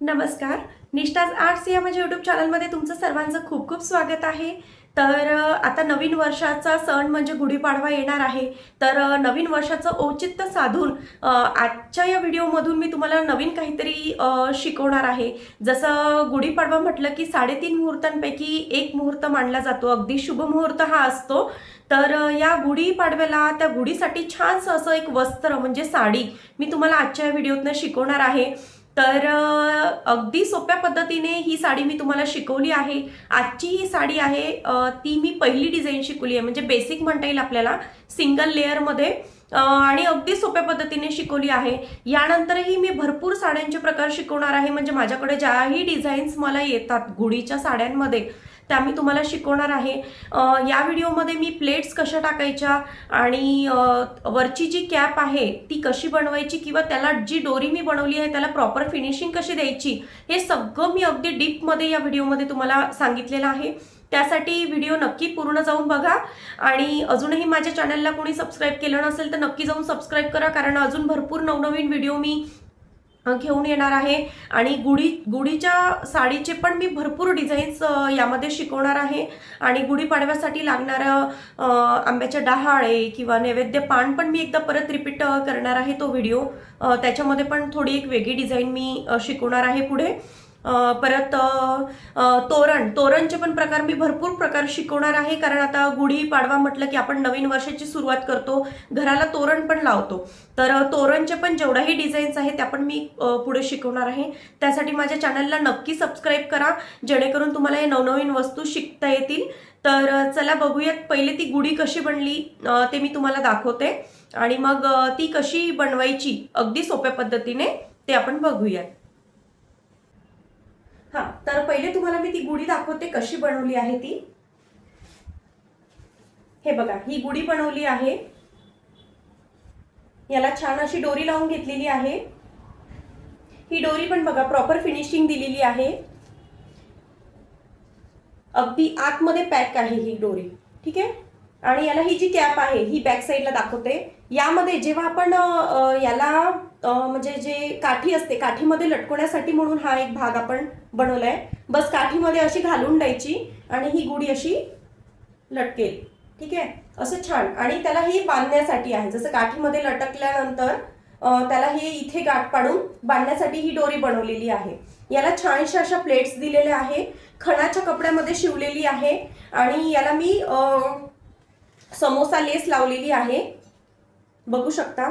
नमस्कार. निष्ठाज आर्ट्स या माझ्या यूट्यूब चॅनलमध्ये तुमचं सर्वांचं खूप खूप स्वागत आहे. तर आता नवीन वर्षाचा सण म्हणजे गुढीपाडवा येणार आहे. तर नवीन वर्षाचं औचित्य साधून आजच्या या व्हिडिओमधून मी तुम्हाला नवीन काहीतरी शिकवणार आहे. जसं गुढीपाडवा म्हटलं की साडेतीन मुहूर्तांपैकी एक मुहूर्त मानला जातो. अगदी शुभ मुहूर्त हा असतो. तर या गुढीपाडव्याला त्या गुढीसाठी छानसं असं एक वस्त्र म्हणजे साडी मी तुम्हाला आजच्या व्हिडिओतनं शिकवणार आहे. तर अगदी सोप्या पद्धतीने ही साडी मी तुम्हाला शिकवली आहे. आजची ही साडी आहे ती मी पहिली डिझाईन शिकवली आहे. म्हणजे बेसिक म्हणता येईल आपल्याला सिंगल लेअरमध्ये आणि अगदी सोप्या पद्धतीने शिकवली आहे. यानंतरही मी भरपूर साड्यांचे प्रकार शिकवणार आहे. म्हणजे माझ्याकडे ज्याही डिझाईन्स मला येतात गुढीच्या साड्यांमध्ये त्या मी तुम्हाला शिकवणार आहे. या व्हिडिओमध्ये मी प्लेट्स कशा टाकायच्या आणि वरची जी कॅप आहे ती कशी बनवायची किंवा त्याला जी डोरी मी बनवली आहे त्याला प्रॉपर फिनिशिंग कशी द्यायची हे सगळं मी अगदी डीपमध्ये या व्हिडिओमध्ये तुम्हाला सांगितलेलं आहे. त्यासाठी व्हिडिओ नक्की पूर्ण जाऊन बघा आणि अजूनही माझ्या चॅनलला कोणी सबस्क्राईब केलं नसेल तर नक्की जाऊन सबस्क्राईब करा कारण अजून भरपूर नवनवीन व्हिडिओ मी घेऊन येणार आहे. आणि गुढी गुढीच्या साडीचे पण मी भरपूर डिझाईन्स यामध्ये शिकवणार आहे. आणि गुढीपाडव्यासाठी लागणारं आंब्याच्या डहाळे किंवा नैवेद्य पान पण मी एकदा परत रिपीट करणार आहे तो व्हिडिओ त्याच्यामध्ये पण थोडी एक वेगळी डिझाईन मी शिकवणार आहे पुढे. परत तोरण. तोरणचे पण प्रकार मी भरपूर प्रकार शिकवणार आहे कारण आता गुढी पाडवा म्हटलं की आपण नवीन वर्षाची सुरुवात करतो घराला तोरण पण लावतो. तर तोरणचे पण जेवढ्याही डिझाईन्स आहेत त्या पण मी पुढे शिकवणार आहे. त्यासाठी माझ्या चॅनलला नक्की सबस्क्राईब करा जेणेकरून तुम्हाला हे नवनवीन वस्तू शिकता येतील. तर चला बघूयात पहिले ती गुढी कशी बनली ते मी तुम्हाला दाखवते. आणि मग ती कशी बनवायची अगदी सोप्या पद्धतीने ते आपण बघूयात. हा तर पहिले तुम्हाला मी ती गुढी दाखवते कशी बनवली आहे ती. हे बघा ही गुढी बनवली आहे. याला छान अशी डोरी लावून घेतलेली आहे. ही डोरी पण बघा प्रॉपर फिनिशिंग दिलेली आहे. अगदी आतमध्ये पॅक आहे ही डोरी ठीक आहे? आणि याला ही जी कॅप आहे ही बॅक साईडला दाखवते. यामध्ये जेव्हा आपण याला म्हणजे जे काठी असते काठीमध्ये लटकवण्यासाठी म्हणून हा एक भाग आपण बनवलाय. बस काठीमध्ये अशी घालून द्यायची आणि ही गुढी अशी लटकेल. ठीक आहे? असं छान. आणि त्याला ही बांधण्यासाठी आहे. जसं काठीमध्ये लटकल्यानंतर त्याला हे इथे गाठ पाडून बांधण्यासाठी ही डोरी बनवलेली आहे. याला छानशा अशा प्लेट्स दिलेल्या आहे. खणाच्या कपड्यामध्ये शिवलेली आहे. आणि याला मी समोसा लेस लावलेली आहे. बघू शकता.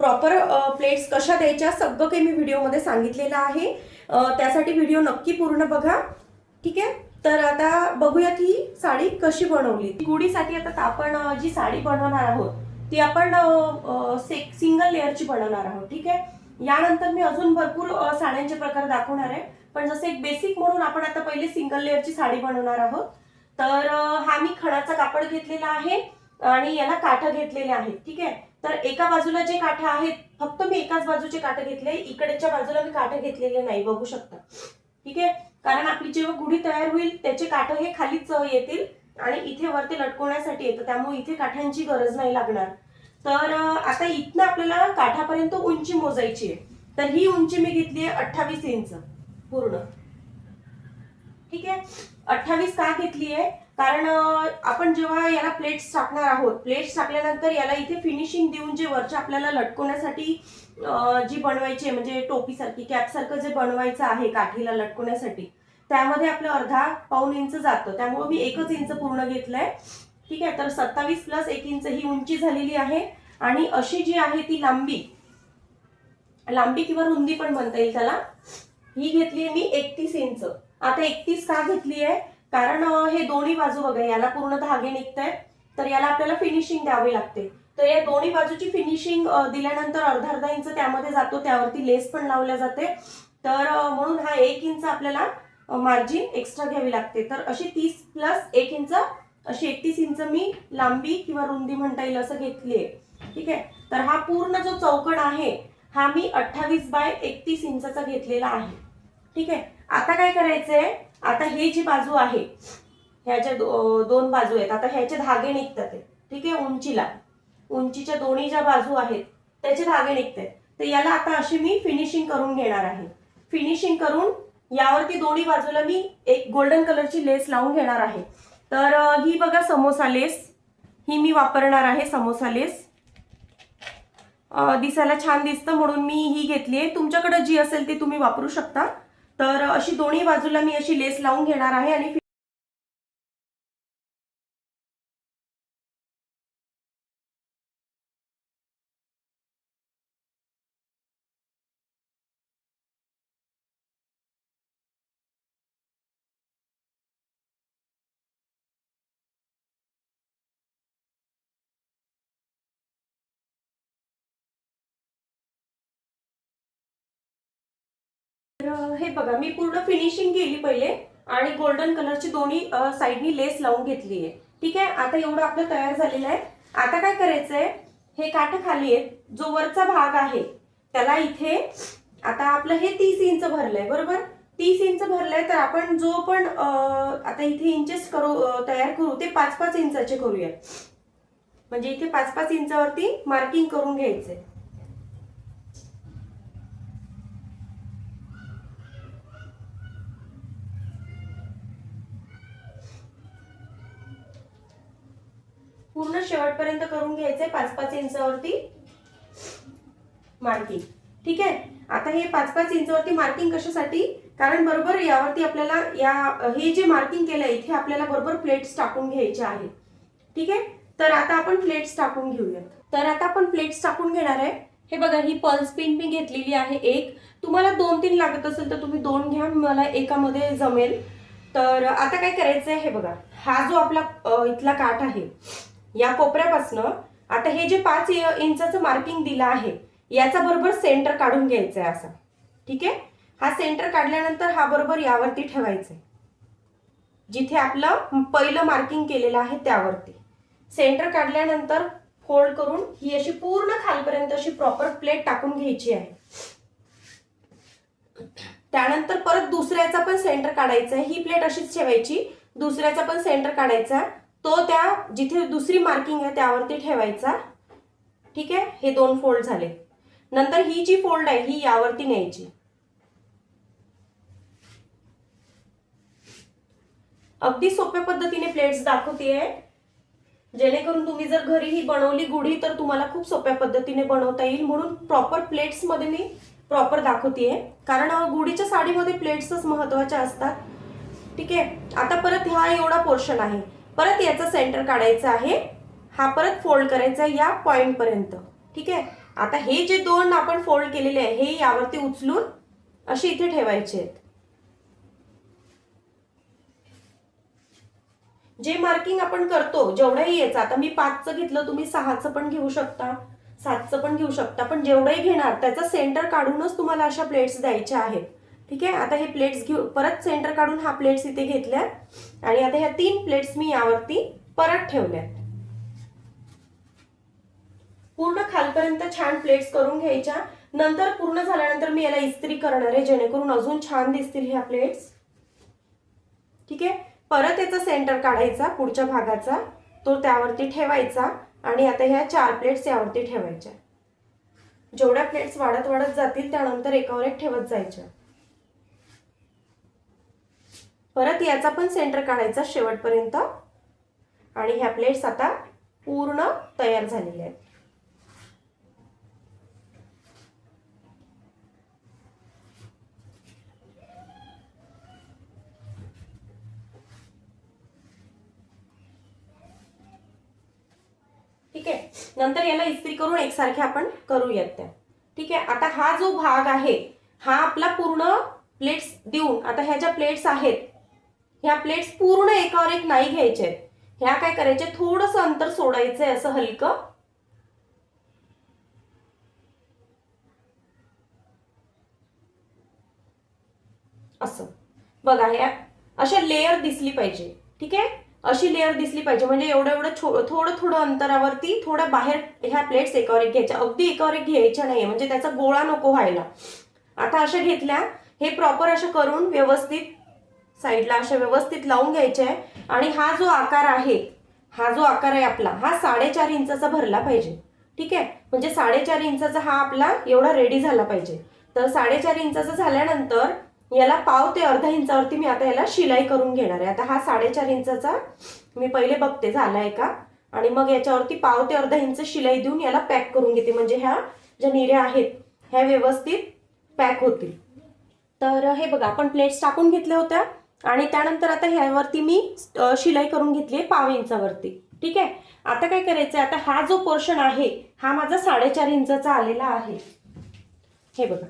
प्रॉपर प्लेट्स कशा द्यायच्या सगळं काही मी व्हिडिओमध्ये सांगितलेलं आहे. त्यासाठी व्हिडिओ नक्की पूर्ण बघा. ठीक आहे? तर आता बघूयात ही साडी कशी बनवली. गुढीसाठी आता आपण जी साडी बनवणार आहोत ती आपण सिंगल लेअरची बनवणार आहोत. ठीक आहे? यानंतर मी अजून भरपूर साड्यांचे प्रकार दाखवणार आहे. पण जसं एक बेसिक म्हणून आपण आता पहिले सिंगल लेअरची साडी बनवणार आहोत. तर हा मी खणाचा कापड घेतलेला आहे आणि याला काठ घेतलेले आहेत. ठीक आहे? तर एका बाजूला जे काठे आहेत फक्त मी एकाच बाजूचे काठे घेतले इकडच्या बाजूला मी काठे घेतलेले नाही बघू शकता. ठीक आहे? कारण आपली जेव्हा गुढी तयार होईल त्याचे काठ हे खालीच येतील आणि इथे वरती लटकवण्यासाठी येतं त्यामुळे इथे काठांची गरज नाही लागणार. तर आता इथनं आपल्याला काठापर्यंत उंची मोजायची आहे. तर ही उंची मी घेतली आहे अठ्ठावीस इंच पूर्ण. ठीक आहे? अठ्ठावीस का घेतली आहे? कारण आपण जेव्हा याला प्लेट्स टाकणार आहोत प्लेट्स टाकल्यानंतर याला इथे फिनिशिंग देऊन जे वरच्या आपल्याला लटकवण्यासाठी जी बनवायची आहे म्हणजे टोपीसारखी कॅपसारखं जे बनवायचं आहे काठीला लटकवण्यासाठी त्यामध्ये आपलं अर्धा पाऊन इंच जातं. त्यामुळे मी एकच इंच पूर्ण घेतलंय. ठीक आहे तर सत्तावीस प्लस एक इंच ही उंची झालेली आहे. आणि अशी जी आहे ती लांबी लांबी किंवा रुंदी पण म्हणता येईल त्याला ही घेतली मी एकतीस इंच. आता एकतीस का घेतली आहे कारण हे दोन्ही बाजू बघा याला पूर्ण धागे निघतंय तर याला आपल्याला फिनिशिंग द्यावी लागते. तर या दोन्ही बाजूची फिनिशिंग दिल्यानंतर अर्धा अर्धा इंच त्यामध्ये जातो त्यावरती लेस पण लावल्या जाते. तर म्हणून हा एक इंच आपल्याला मार्जिन एक्स्ट्रा घ्यावी लागते. तर अशी तीस प्लस एक इंच अशी एकतीस इंच मी लांबी किंवा रुंदी म्हणता येईल असं घेतली आहे. ठीक आहे? तर हा पूर्ण जो चौकण आहे हा मी अठ्ठावीस बाय एकतीस इंचाचा घेतलेला आहे. ठीक आहे? आता काय करायचंय? आता हे जी बाजू आहे ह्याच्या दो- दोन बाजू आहेत आता ह्याचे धागे निघतात ठीक आहे उंचीला. उंचीच्या दोन्ही ज्या बाजू आहेत त्याचे धागे निघतात तर याला आता अशी मी फिनिशिंग करून घेणार आहे. फिनिशिंग करून यावरती दोन्ही बाजूला मी एक गोल्डन कलरची लेस लावून घेणार आहे. तर ही बघा समोसा लेस ही मी वापरणार आहे समोसा लेस दिसायला छान दिसतं म्हणून मी ही घेतली आहे. तुमच्याकडे जी असेल ती तुम्ही वापरू शकता. तर अशी दोन्ही बाजूला मी अशी लेस लावून घेणार आहे आणि तर हे बघा मी पूर्ण फिनिशिंग केली पहिले आणि गोल्डन कलरची दोन्ही साईडनी लेस लावून घेतली आहे. ठीक आहे? आता एवढं आपलं तयार झालेलं आहे. आता काय करायचंय? हे काठ खाली आहे. जो वरचा भाग आहे त्याला इथे आता आपलं हे तीस इंच भरलंय बरोबर? तीस इंच भरलंय तर आपण जो पण आता इथे इंचेस करू तयार करू ते पाच पाच इंचाचे करूया म्हणजे इथे पाच पाच इंचावरती मार्किंग करून घ्यायचंय. पूर्ण शेवटपर्यंत करून घ्यायचंय पाच पाच इंचावरती मार्किंग ठीक आहे? आता हे पाच पाच इंचावरती मार्किंग कशासाठी? कारण बरोबर यावरती आपल्याला या हे जे मार्किंग केलंय इथे आपल्याला बरोबर प्लेट्स टाकून घ्यायचे आहेत. ठीक आहे? तर आता आपण प्लेट्स टाकून घेऊयात. तर आता आपण प्लेट्स टाकून घेणार आहे. हे बघा ही पल्स पिन मी घेतलेली आहे एक. तुम्हाला दोन तीन लागत असेल तर तुम्ही दोन घ्या मला एकामध्ये जमेल. तर आता काय करायचं आहे हे बघा. हा जो आपला इथला काठ आहे या कोपऱ्यापासनं आता हे जे पाच इंचाचं मार्किंग दिलं आहे याचा बरोबर सेंटर काढून घ्यायचं आहे असा. ठीक आहे? हा सेंटर काढल्यानंतर हा बरोबर यावरती ठेवायचं आहे जिथे आपलं पहिलं मार्किंग केलेलं आहे त्यावरती. सेंटर काढल्यानंतर फोल्ड करून ही अशी पूर्ण खालपर्यंत अशी प्रॉपर प्लेट टाकून घ्यायची आहे. त्यानंतर परत दुसऱ्याचा पण सेंटर काढायचा आहे ही प्लेट अशीच ठेवायची. दुसऱ्याचा पण सेंटर काढायचा. तो त्या जिथे दुसरी मार्किंग आहे त्यावरती ठेवायचा. ठीक आहे? हे दोन फोल्ड झाले. नंतर ही जी फोल्ड आहे ही यावरती न्यायची. अगदी सोप्या पद्धतीने प्लेट्स दाखवतेय. जेणेकरून तुम्ही जर घरी ही बनवली गुढी तर तुम्हाला खूप सोप्या पद्धतीने बनवता येईल. म्हणून प्रॉपर प्लेट्समध्ये मी प्रॉपर दाखवते कारण गुढीच्या साडीमध्ये प्लेट्सच महत्त्वाच्या असतात. ठीक आहे? आता परत हा एवढा पोर्शन आहे. परत याचा सेंटर काढायचा आहे. हा परत फोल्ड करायचा या पॉईंटपर्यंत ठीक आहे? आता हे जे दोन आपण फोल्ड केलेले आहे हे यावरती उचलून असे इथे ठेवायचे आहेत. जे मार्किंग आपण करतो जेवढंही याचं आता मी पाचचं घेतलं तुम्ही सहाचं पण घेऊ शकता. सातचं पण घेऊ शकता. पण जेवढंही घेणार त्याचा सेंटर काढूनच तुम्हाला अशा प्लेट्स द्यायच्या आहेत. ठीक आहे? आता हे प्लेट्स घेऊ परत सेंटर काढून हा प्लेट्स इथे घेतल्या आणि आता ह्या तीन प्लेट्स मी यावरती परत ठेवल्या पूर्ण खालपर्यंत छान प्लेट्स करून घ्यायच्या. नंतर पूर्ण झाल्यानंतर मी याला इस्त्री करणार आहे जेणेकरून अजून छान दिसतील ह्या प्लेट्स ठीक आहे? परत याचा सेंटर काढायचा पुढच्या भागाचा. तो त्यावरती ठेवायचा. आणि आता ह्या चार प्लेट्स यावरती ठेवायच्या. जेवढ्या प्लेट्स वाढत वाढत जातील त्यानंतर एकावर एक ठेवत जायच्या परत याचा पण सेंटर काढायचा शेवटपर्यंत. आणि ह्या प्लेट्स आता पूर्ण तयार झालेल्या आहेत. ठीक आहे? नंतर याला इस्त्री करून एकसारखे आपण करूयात त्या. ठीक आहे? आता हा जो भाग आहे हा आपला पूर्ण प्लेट्स देऊन आता ह्या ज्या प्लेट्स आहेत ह्या प्लेट्स पूर्ण एकावर एक नाही घ्यायच्या आहेत. ह्या काय करायच्या थोडंसं अंतर सोडायचंय असं हलकं. असं. बघा ह्या अशा लेअर दिसली पाहिजे. ठीक आहे? अशी लेअर दिसली पाहिजे. म्हणजे एवढं एवढं छो- थोडं थोडं अंतरावरती थोडं बाहेर ह्या प्लेट्स एकावर एक घ्यायच्या. अगदी एकावर एक घ्यायच्या नाहीये. म्हणजे त्याचा गोळा नको व्हायला. आता अशा घेतल्या. हे प्रॉपर अशा करून व्यवस्थित साईडला अशा व्यवस्थित लावून घ्यायचे आहे. आणि हा जो आकार आहे हा जो आकार आहे आपला हा साडेचार इंचाचा भरला पाहिजे. ठीक आहे? म्हणजे साडेचार इंचाचा हा आपला एवढा रेडी झाला पाहिजे. तर साडेचार इंचाचा झाल्यानंतर याला पाव ते अर्धा इंचावरती मी आता याला शिलाई करून घेणार आहे. आता हा साडेचार इंचाचा मी पहिले बघते झाला का? आणि मग याच्यावरती पाव ते अर्धा इंच शिलाई देऊन याला पॅक करून घेते. म्हणजे ह्या ज्या निऱ्या आहेत ह्या व्यवस्थित पॅक होतील. तर हे बघा आपण प्लेट्स टाकून घेतल्या होत्या. आणि त्यानंतर आता ह्यावरती मी शिलाई करून घेतली आहे पाव इंचावरती. ठीक आहे? आता काय करायचं आता हा जो पोर्शन आहे हा माझा साडेचार इंचाचा आलेला आहे. हे बघा.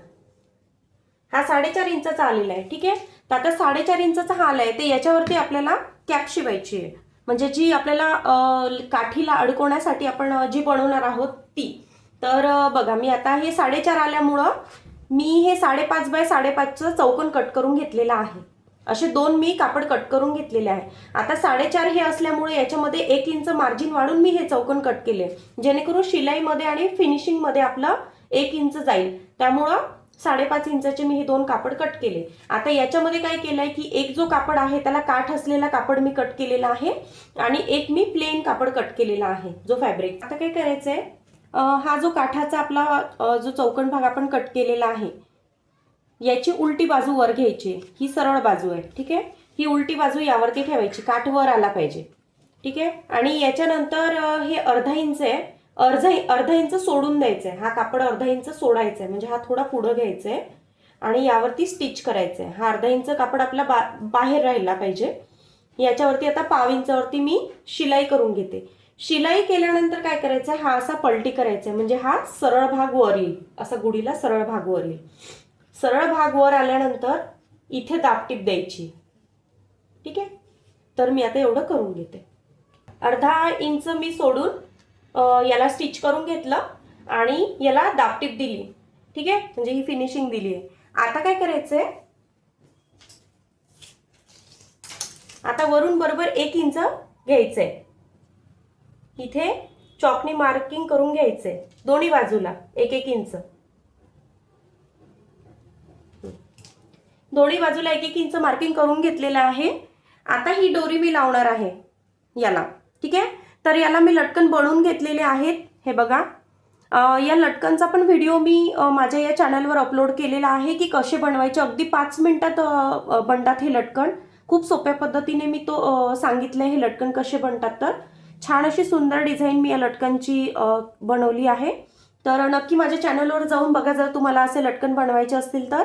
हा साडेचार इंचाचा आलेला आहे. ठीक आहे? तर आता साडेचार इंचाचा हा आहे तर याच्यावरती आपल्याला कॅप शिवायची आहे. म्हणजे जी आपल्याला काठीला अडकवण्यासाठी आपण जी बनवणार आहोत ती. तर बघा मी आता हे साडेचार आल्यामुळं मी हे साडेपाच बाय साडेपाचचं चौकन कट करून घेतलेलं आहे. असे दोन मी कापड कट करून घेतलेले आहे. आता साडेचार हे असल्यामुळे याच्यामध्ये एक इंच मार्जिन वाढून मी हे चौकन कट केले. जेणेकरून शिलाईमध्ये आणि फिनिशिंगमध्ये आपलं एक इंच जाईल. त्यामुळं साडेपाच इंचाचे मी हे दोन कापड कट केले. आता याच्यामध्ये काय केलंय की एक जो कापड आहे त्याला काठ असलेला कापड मी कट केलेला आहे आणि एक मी प्लेन कापड कट केलेला आहे जो फॅब्रिक आता काय करायचंय? आहे हा जो काठाचा आपला जो चौकन भाग आपण कट केलेला आहे याची उलटी बाजू वर घ्यायची. ही सरळ बाजू आहे ठीक आहे? ही उलटी बाजू यावरती ठेवायची काठ वर आला पाहिजे ठीक आहे? आणि याच्यानंतर हे अर्धा इंच आहे. अर्धा अर्धा इंच सोडून द्यायचं आहे हा कापड अर्धा इंच सोडायचा आहे म्हणजे हा थोडा पुढं घ्यायचा आहे आणि यावरती स्टिच करायचं आहे हा अर्धा इंच कापड आपला बा बाहेर राहिला पाहिजे. याच्यावरती आता पाव इंचावरती मी शिलाई करून घेते. शिलाई केल्यानंतर काय करायचं हा असा पलटी करायचा आहे म्हणजे हा सरळ भाग वर येईल. असा गुढीला सरळ भाग वर येईल. सरळ भाग वर आल्यानंतर इथे दापटीप द्यायची. ठीक आहे? तर मी आता एवढं करून घेते. अर्धा इंच मी सोडून याला स्टिच करून घेतलं आणि याला दापटीप दिली. ठीक आहे? म्हणजे ही फिनिशिंग दिली आहे. आता काय करायचंय? आता वरून बरोबर एक इंच घ्यायचंय. इथे चॉकनी मार्किंग करून घ्यायचंय. दोन्ही बाजूला एक एक इंच. दोन्ही बाजूला एक एक इंच मार्किंग करून घेतलेलं आहे. आता ही डोरी मी लावणार आहे याला. ठीक आहे? तर याला मी लटकन बनवून घेतलेले आहेत. हे बघा. या लटकनचा पण व्हिडिओ मी माझ्या या चॅनलवर अपलोड केलेला आहे की कसे बनवायचे. अगदी पाच मिनटात बनतात हे लटकन. खूप सोप्या पद्धतीने मी तो सांगितलं हे लटकन कसे बनतात तर. छान अशी सुंदर डिझाईन मी या लटकनची बनवली आहे. तर नक्की माझ्या चॅनलवर जाऊन बघा जर तुम्हाला असे लटकन बनवायचे असतील तर.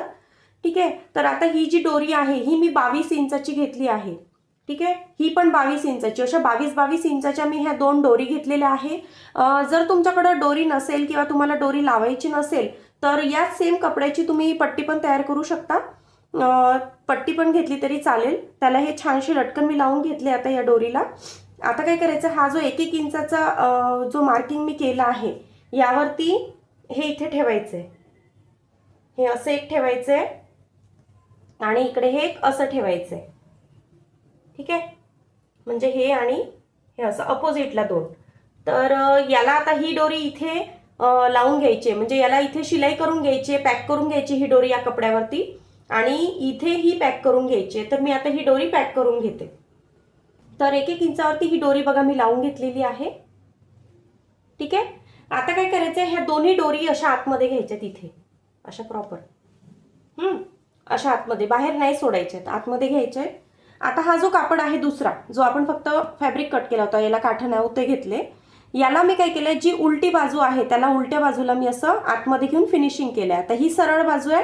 ठीक आहे? तर आता ही जी डोरी आहे ही मी बावीस इंचाची घेतली आहे. ठीक आहे? ही पण बावीस इंचाची. अशा बावीस बावीस इंचाच्या मी ह्या दोन डोरी घेतलेल्या आहे. जर तुमच्याकडं डोरी नसेल किंवा तुम्हाला डोरी लावायची नसेल तर याच सेम कपड्याची तुम्ही पट्टी पण तयार करू शकता. पट्टी पण घेतली तरी चालेल. त्याला हे छानशी लटकन मी लावून घेतले आता या डोरीला. आता काय करायचं? हा जो एक एक इंचाचा जो मार्किंग मी केला आहे यावरती हे इथे ठेवायचं आहे हे असं एक ठेवायचं आहे आणि इकडे हे एक असं ठेवायचं आहे ठीक आहे? म्हणजे हे आणि हे असं अपोजिटला दोन. तर याला आता ही डोरी इथे लावून घ्यायची. आहे म्हणजे याला इथे शिलाई करून घ्यायची आहे पॅक करून घ्यायची ही डोरी या कपड्यावरती. आणि इथे ही पॅक करून घ्यायची. आहे तर मी आता ही डोरी पॅक करून घेते. तर एक एक इंचावरती ही डोरी बघा मी लावून घेतलेली आहे. ठीक आहे? आता काय करायचं आहे ह्या दोन्ही डोरी अशा आतमध्ये घ्यायच्या तिथे अशा प्रॉपर हम्म. अशा आतमध्ये. बाहेर नाही सोडायच्यात आतमध्ये घ्यायचे आता हा जो कापड आहे दुसरा जो आपण फक्त फॅब्रिक कट केला होता याला काठा नाही घेतले याला मी काय केलंय जी उलटी बाजू आहे त्याला उलट्या बाजूला मी असं आतमध्ये घेऊन फिनिशिंग केलं आहे आता ही सरळ बाजू आहे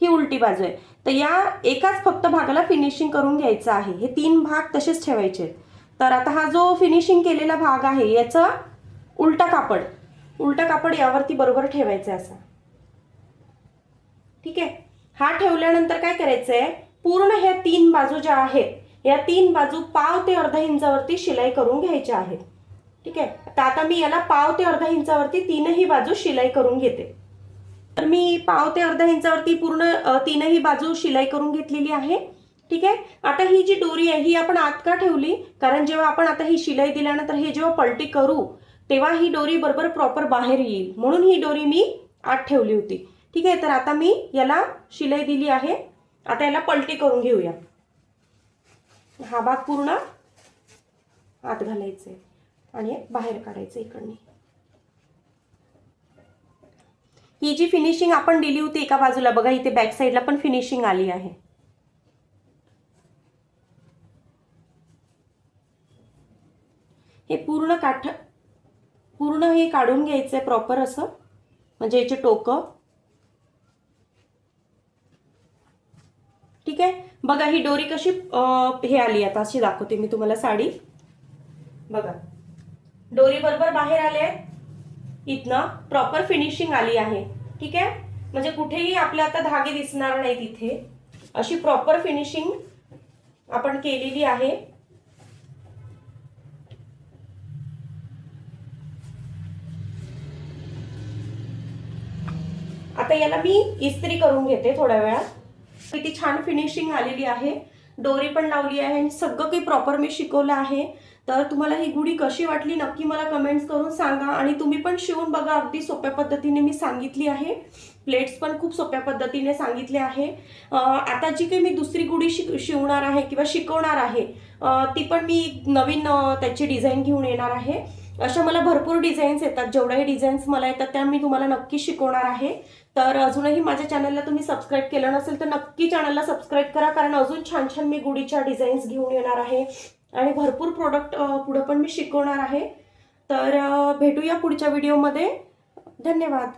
ही उलटी बाजू आहे. तर या एकाच फक्त भागाला फिनिशिंग करून घ्यायचं आहे. हे तीन भाग तसेच ठेवायचे आहेत. तर आता हा जो फिनिशिंग केलेला भाग आहे याचा उलटा कापड उलटा कापड यावरती बरोबर ठेवायचं आहे असा. ठीक आहे? हा ठेवल्यानंतर काय करायचंय? पूर्ण ह्या तीन बाजू ज्या आहेत या तीन बाजू पाव ते अर्धा इंचावरती शिलाई करून घ्यायच्या आहेत. ठीक आहे? तर आता मी याला पाव ते अर्धा इंचावरती तीनही बाजू शिलाई करून घेते. तर मी पाव ते अर्धा इंचावरती पूर्ण तीनही बाजू शिलाई करून घेतलेली आहे. ठीक आहे? आता ही जी डोरी आहे ही आपण आत का ठेवली? कारण जेव्हा आपण आता ही शिलाई दिल्यानंतर हे जेव्हा पलटी करू तेव्हा ही डोरी बरोबर प्रॉपर बाहेर येईल. म्हणून ही डोरी मी आत ठेवली होती. ठीक आहे तर आता मी याला शिलाई दिली आहे. आता याला पलटी करून घेऊया. हा भाग पूर्ण आत घालायचे आणि बाहेर काढायचं इकडने. ही जी फिनिशिंग आपण दिली होती एका बाजूला बघा इथे बॅक साईडला पण फिनिशिंग आली आहे. हे पूर्ण काठ पूर्ण हे काढून घ्यायचं आहे प्रॉपर असं. म्हणजे याचे टोकं. ठीक आहे? बघा ही डोरी कशी हे आली आता अशी दाखवते मी तुम्हाला साडी. बघा. डोरी बरोबर बाहेर आले इथनं प्रॉपर फिनिशिंग आली आहे. ठीक आहे? म्हणजे कुठेही आपल्या आता धागे दिसणार नाहीत इथे. अशी प्रॉपर फिनिशिंग आपण केलेली आहे. आता याला मी इस्त्री करून घेते थोड्या वेळात. किती छान फिनिशिंग आलेली आहे. दोरी पण लावली आहे आणि सगळं काही प्रॉपर मी शिकवलं आहे. तर तुम्हाला ही गुढी कशी वाटली नक्की मला कमेंट्स करून सांगा आणि तुम्ही पण शिवून बघा. अगदी सोप्या पद्धतीने मी सांगितली आहे. प्लेट्स पण खूप सोप्या पद्धतीने सांगितले आहे. आता जी काही मी दुसरी गुढी शिक शिवणार आहे किंवा शिकवणार आहे ती पण मी नवीन त्याची डिझाईन घेऊन येणार आहे. अशा मला भरपूर डिझाईन्स येतात. जेवढ्याही डिझाईन्स मला येतात त्या मी तुम्हाला नक्की शिकवणार आहे. तर अजूनही माझ्या चॅनलला तुम्ही सबस्क्राईब केलं नसेल तर नक्की चॅनलला सबस्क्राईब करा कारण अजून छान छान मी गुढीच्या डिझाईन्स घेऊन येणार आहे. आणि भरपूर प्रोडक्ट पुढं पण मी शिकवणार आहे. तर भेटूया पुढच्या व्हिडिओमध्ये धन्यवाद.